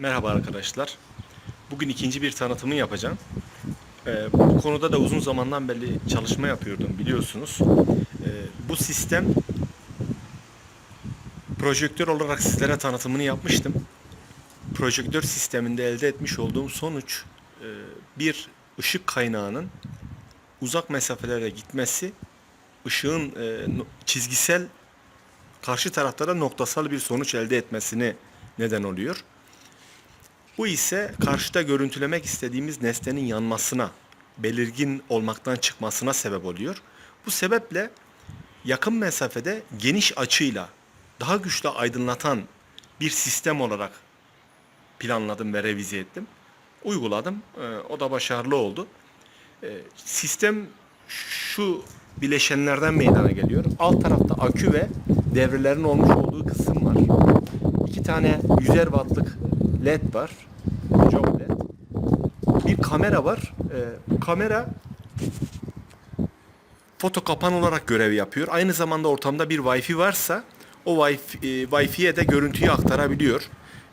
Merhaba arkadaşlar. Bugün ikinci bir tanıtımı yapacağım. Ee, bu konuda da uzun zamandan beri çalışma yapıyordum biliyorsunuz. Ee, bu sistem projektör olarak sizlere tanıtımını yapmıştım. Projektör sisteminde elde etmiş olduğum sonuç e, bir ışık kaynağının uzak mesafelere gitmesi, ışığın e, çizgisel karşı taraflara noktasal bir sonuç elde etmesini neden oluyor. Bu ise karşıda görüntülemek istediğimiz nesnenin yanmasına, belirgin olmaktan çıkmasına sebep oluyor. Bu sebeple yakın mesafede geniş açıyla daha güçlü aydınlatan bir sistem olarak planladım ve revize ettim. Uyguladım. Ee, O da başarılı oldu. Ee, Sistem şu bileşenlerden meydana geliyor. Alt tarafta akü ve devrelerin olmuş olduğu kısım var. İki tane 100'er wattlık led var. Job led. Bir kamera var. Ee, bu kamera foto kapan olarak görev yapıyor. Aynı zamanda ortamda bir Wi-Fi varsa o Wi-Fi, e, Wi-Fi'ye de görüntüyü aktarabiliyor.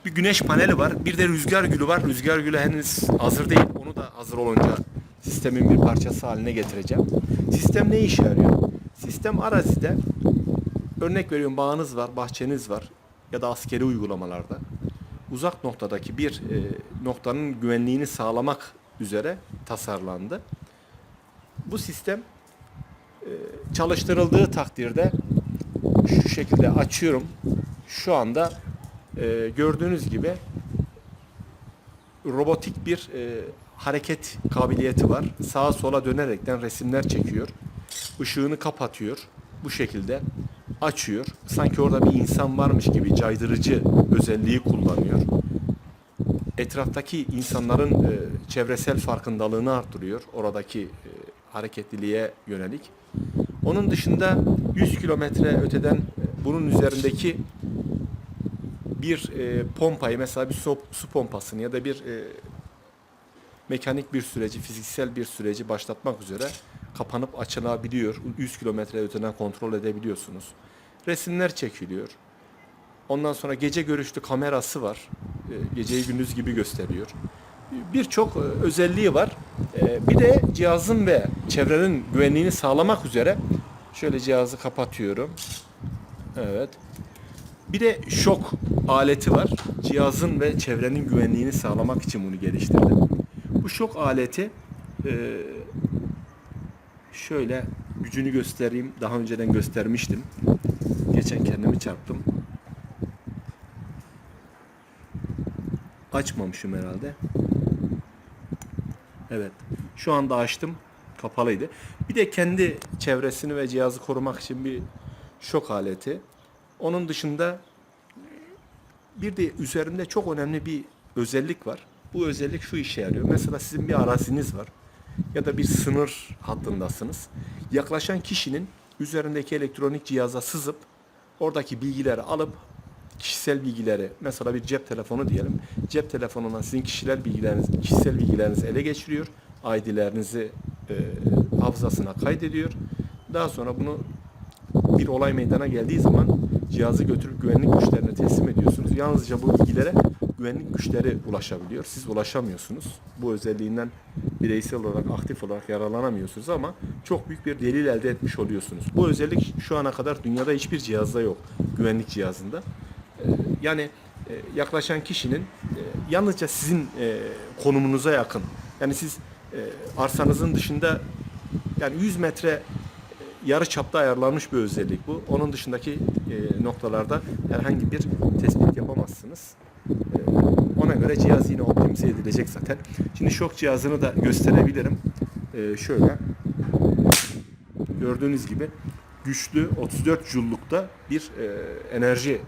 Bir güneş paneli var. Bir de rüzgar gülü var. Rüzgar gülü henüz hazır değil. Onu da hazır olunca sistemin bir parçası haline getireceğim. Sistem ne işe yarıyor? Sistem arazide örnek veriyorum bağınız var, bahçeniz var ya da askeri uygulamalarda uzak noktadaki bir e, noktanın güvenliğini sağlamak üzere tasarlandı. Bu sistem e, çalıştırıldığı takdirde şu şekilde açıyorum. Şu anda e, gördüğünüz gibi robotik bir e, hareket kabiliyeti var. Sağa sola dönerekten resimler çekiyor. Işığını kapatıyor. Bu şekilde açıyor. Sanki orada bir insan varmış gibi caydırıcı özelliği kullanıyor. Etraftaki insanların e, çevresel farkındalığını arttırıyor. Oradaki e, hareketliliğe yönelik. Onun dışında 100 kilometre öteden e, bunun üzerindeki bir e, pompayı mesela bir su, su pompasını ya da bir e, mekanik bir süreci, fiziksel bir süreci başlatmak üzere kapanıp açılabiliyor. 100 kilometre öteden kontrol edebiliyorsunuz. Resimler çekiliyor. Ondan sonra gece görüşlü kamerası var. E, Geceyi gündüz gibi gösteriyor. Birçok e, özelliği var. E, Bir de cihazın ve çevrenin güvenliğini sağlamak üzere şöyle cihazı kapatıyorum. Evet. Bir de şok aleti var. Cihazın ve çevrenin güvenliğini sağlamak için bunu geliştirdim. Bu şok aleti e, şöyle gücünü göstereyim. Daha önceden göstermiştim. Geçen kendimi çarptım. Açmamışım herhalde. Evet. Şu anda açtım. Kapalıydı. Bir de kendi çevresini ve cihazı korumak için bir şok aleti. Onun dışında bir de üzerinde çok önemli bir özellik var. Bu özellik şu işe yarıyor. Mesela sizin bir araziniz var ya da bir sınır hattındasınız. Yaklaşan kişinin üzerindeki elektronik cihaza sızıp oradaki bilgileri alıp kişisel bilgileri mesela bir cep telefonu diyelim. Cep telefonundan sizin kişiler bilgileriniz, kişisel bilgilerinizi ele geçiriyor. ID'lerinizi e, hafızasına kaydediyor. Daha sonra bunu bir olay meydana geldiği zaman cihazı götürüp güvenlik güçlerine teslim ediyorsunuz. Yalnızca bu bilgilere güvenlik güçleri ulaşabiliyor. Siz ulaşamıyorsunuz. Bu özelliğinden bireysel olarak aktif olarak yararlanamıyorsunuz ama çok büyük bir delil elde etmiş oluyorsunuz. Bu özellik şu ana kadar dünyada hiçbir cihazda yok. Güvenlik cihazında. Ee, Yani e, yaklaşan kişinin e, yalnızca sizin e, konumunuza yakın. Yani siz arsanızın dışında yani 100 metre yarı çapta ayarlanmış bir özellik bu. Onun dışındaki noktalarda herhangi bir tespit yapamazsınız. Ona göre cihaz yine optimize edilecek zaten. Şimdi şok cihazını da gösterebilirim. E, şöyle gördüğünüz gibi güçlü 34 Joule'lukta bir e, enerji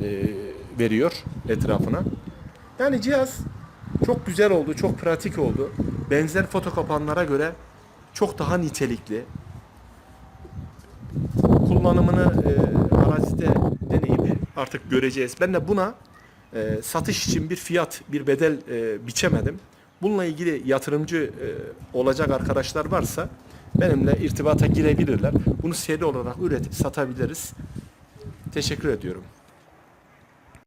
e, veriyor etrafına. Yani cihaz çok güzel oldu, çok pratik oldu. Benzer foto kapanlara göre çok daha nitelikli. Kullanımını e, arazide deneyimi artık göreceğiz. Ben de buna e, satış için bir fiyat, bir bedel e, biçemedim. Bununla ilgili yatırımcı e, olacak arkadaşlar varsa benimle irtibata girebilirler. Bunu seri olarak üretip satabiliriz. Teşekkür ediyorum.